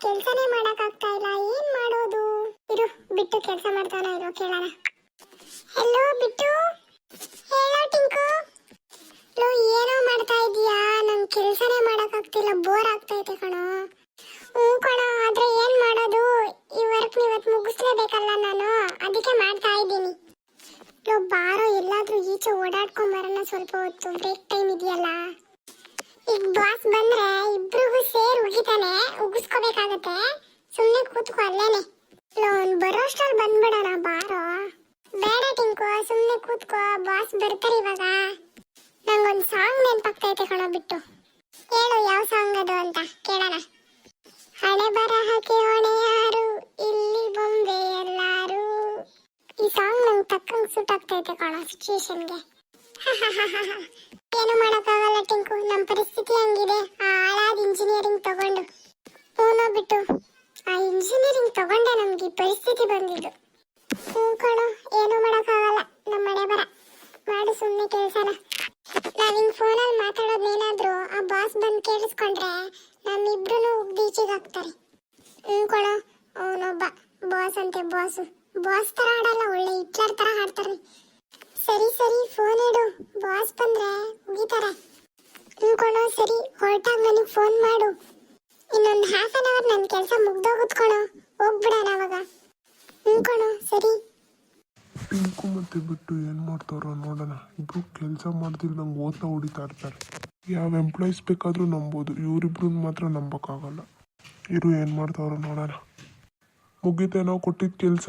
ಕೆಲ್ಸನೇ ಮಾಡಕ್ ಆಗ್ತಾ ಇಲ್ಲ. ಏನ್ ಮಾಡೋದು? ಇರು, ಬಿಟ್ಟು ಕೆಲಸ ಮಾಡ್ತಾನ ಇರೋ, ಕೇಳೋಣ. ಹೆಲೋ ಬಿಟ್ಟು? ಹೇಳೋ ಟಿಂಕು. ಲೋ, ಏನೋ ಮಾಡ್ತಾ ಇದೀಯಾ? ನಂಗೆ ಕೆಲಸನೇ ಮಾಡಕ್ ಆಗ್ತಿಲ್ಲ ಬೋರ್ ಆಗ್ತೈತೆ ಕಣೋ. ಹ್ಞೂ ಕಣೋ, ಆದ್ರೆ ಏನ್ ಮಾಡೋದು? ಈ ವರ್ಕ್ ಇವತ್ತು ಮುಗಿಸ್ಲೇಬೇಕಲ್ಲ ನಾನು, ಅದಕ್ಕೆ ಮಾಡ್ತಾ ಇದ್ದೀನಿ. ಲೋ, ಬಾರೋ, ಎಲ್ಲಾದ್ರೂ ಈಚೆ ಓಡಾಡ್ಕೊಂಡ್ ಬರೋಣ ಸ್ವಲ್ಪ ಹೊತ್ತು. ಬ್ರೇಕ್ ಟೈಮ್ ಇದೆಯಲ್ಲ. ಈಗ ಬಾಸ್ ಬಂದ್ರೆ ಸೇರ್ ಉಗಿತಾನೆ, ಉಗಿಸ್ಕೋಬೇಕಾಗತ್ತೆ. ಸುಮ್ಮನೆ ಕೂತ್ಕೋ ಅಲ್ಲೇನೆ. ಲೋನ್ ಬರೋಷ್ಟ್ರಲ್ಲಿ ಬಂದ್ಬಿಡೋಣ, ಬಾರೋ. ಬೇಡ ಟಿಂಕು ಸುಮ್ಮನೆ ಕೂತ್ಕೋ. ಬಾಸ್ ಬರ್ತಾರೆ ಇವಾಗ. ನಂಗೊಂದು ಸಾಂಗ್ ನೆನಪಾಗ್ತೈತೆ ಕಣೋ ಬಿಟ್ಟು. ಹೇಳು, ಯಾವ ಸಾಂಗ್ ಅದು ಅಂತ ಕೇಳೋಣ. ಹಣೆ ಬರಹಕ್ಕೆ ಹೊಣೆ ಯಾರು ಇಲ್ಲಿ ಬೊಂಬೆ ಎಲ್ಲಾರು. ಈ ಸಾಂಗ್ ನಂಗೆ ತಕ್ಕಂಗೆ ಸೂಟ್ ಆಗ್ತೈತೆ ಕಣೋ ಸಿಚುಯೇಷನ್ಗೆ ಏನು ಮಾಡೋಕ್ಕಾಗಲ್ಲ ಟಿಂಕು ನಮ್ಮ ಪರಿಸ್ಥಿತಿ ಹಂಗಿದೆ. ತಗೊಂಡೆ, ನಮ್ಗೆ ಈ ಪರಿಸ್ಥಿತಿ ಬಂದಿದ್ದು. ಹ್ಞೂ ಕಣೋ ಏನು ಮಾಡೋಕ್ಕಾಗಲ್ಲ ನಮ್ಮ ಮನೆ ಬರ. ಮಾಡು ಸುಮ್ಮನೆ ಕೆಲಸನ. ನಾವು ಹಿಂಗೆ ಫೋನಲ್ಲಿ ಮಾತಾಡೋದೇನಾದ್ರೂ ಆ ಬಾಸ್ ಬಂದು ಕೇಳಿಸ್ಕೊಂಡ್ರೆ ನಮ್ಮಿಬ್ರು ಬೀಚಿಗೆ ಹಾಕ್ತಾರೆ ಹ್ಞೂ ಕಣೋ ಅವನೊಬ್ಬ ಬಾಸ್ ಅಂತೆ ಬಾಸು ಬಾಸ್ ಥರ ಆಡಲ್ಲ, ಒಳ್ಳೆ ಹಿಟ್ಲರ್ ಥರ ಆಡ್ತಾರೆ. ಸರಿ ಸರಿ ಫೋನ್ ಇಡು. ಬಾಸ್ ಬಂದ್ರೆ ಮುಗಿತಾರೆ. ಹ್ಞೂ ಕಣೋ ಸರಿ, ಹೊರಟಾಗ ನನಗೆ ಫೋನ್ ಮಾಡು. ಇನ್ನೊಂದು ಹಾಫ್ ಆನ್ ಅವರ್ ನನ್ನ ಕೆಲಸ ಮುಗ್ದೋಗುತ್ತೆ ಕಣೋ. ಹೋಗ್ಬಿಡೋಣ ಅವಾಗ. ಹ್ಞೂ ಕಣೋ ಸರಿ. ಪಿಂಕು ಮತ್ತೆ ಬಿಟ್ಟು ಏನು ಮಾಡ್ತಾರೋ ನೋಡೋಣ. ಇಬ್ರು ಕೆಲಸ ಮಾಡ್ದಿಲ್ದಂಗೆ ಓದ್ತಾ ಹೊಡಿತಾ ಇರ್ತಾರೆ. ಯಾವ ಎಂಪ್ಲಾಯೀಸ್ ಬೇಕಾದರೂ ನಂಬೋದು. ಇವರಿಬ್ರನ್ನ ಮಾತ್ರ ನಂಬಕ್ಕಾಗಲ್ಲ. ಇರು ಏನು ಮಾಡ್ತಾರೋ ನೋಡೋಣ. ಮುಗಿತೇನೋ ಕೊಟ್ಟಿದ್ದ ಕೆಲಸ?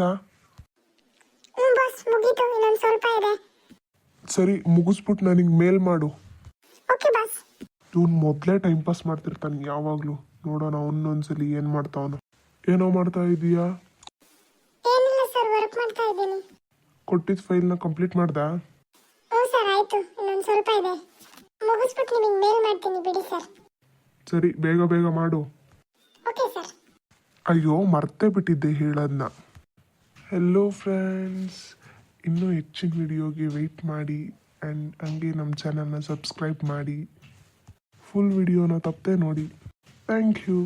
ಸರಿ ಮುಗಿಸ್ಬಿಟ್ಟು ನನಗೆ ಮೇಲ್ ಮಾಡು. ಇವ್ನು ಮೊದಲೇ ಟೈಮ್ ಪಾಸ್ ಮಾಡ್ತಿರ್ತಾನೆ ಯಾವಾಗಲೂ. ನೋಡೋಣ ಅವನೊಂದ್ಸಲಿ ಏನು ಮಾಡ್ತಾವನು ಏನೋ ಮಾಡ್ತಾ ಇದೀಯಾ? ಏನಿಲ್ಲ ಸರ್ ವರ್ಕ್ ಮಾಡ್ತಾ ಇದ್ದೀನಿ. ಕೊಟ್ಟಿದ್ದ ಫೈಲ್ನ ಕಂಪ್ಲೀಟ್ ಮಾಡ್ದಾ? ಹ್ಞೂ ಸರ್ ಆಯ್ತು. ಇನ್ನೊಂದು ಸ್ವಲ್ಪ ಇದೆ. ಮುಗಿಸ್ಬಿಟ್ಟು ನಿಮಗೆ ಮೇಲ್ ಮಾಡ್ತೀನಿ ಬಿಡಿ ಸರ್ ಸರಿ ಬೇಗ ಬೇಗ ಮಾಡು. ಓಕೆ ಸರ್ ಅಯ್ಯೋ ಮರ್ತೇ ಬಿಟ್ಟಿದ್ದೆ ಹೇಳೋದನ್ನ ಹೆಲೋ ಫ್ರೆಂಡ್ಸ್ ಇನ್ನೂ ಹೆಚ್ಚಿನ ವಿಡಿಯೋಗೆ ವೆಯ್ಟ್ ಮಾಡಿ ಆ್ಯಂಡ್ ಹಂಗೆ ನಮ್ಮ ಚಾನಲ್ನ ಸಬ್ಸ್ಕ್ರೈಬ್ ಮಾಡಿ. ಫುಲ್ ವಿಡಿಯೋನ ತಪ್ಪದೆ ನೋಡಿ. Thank you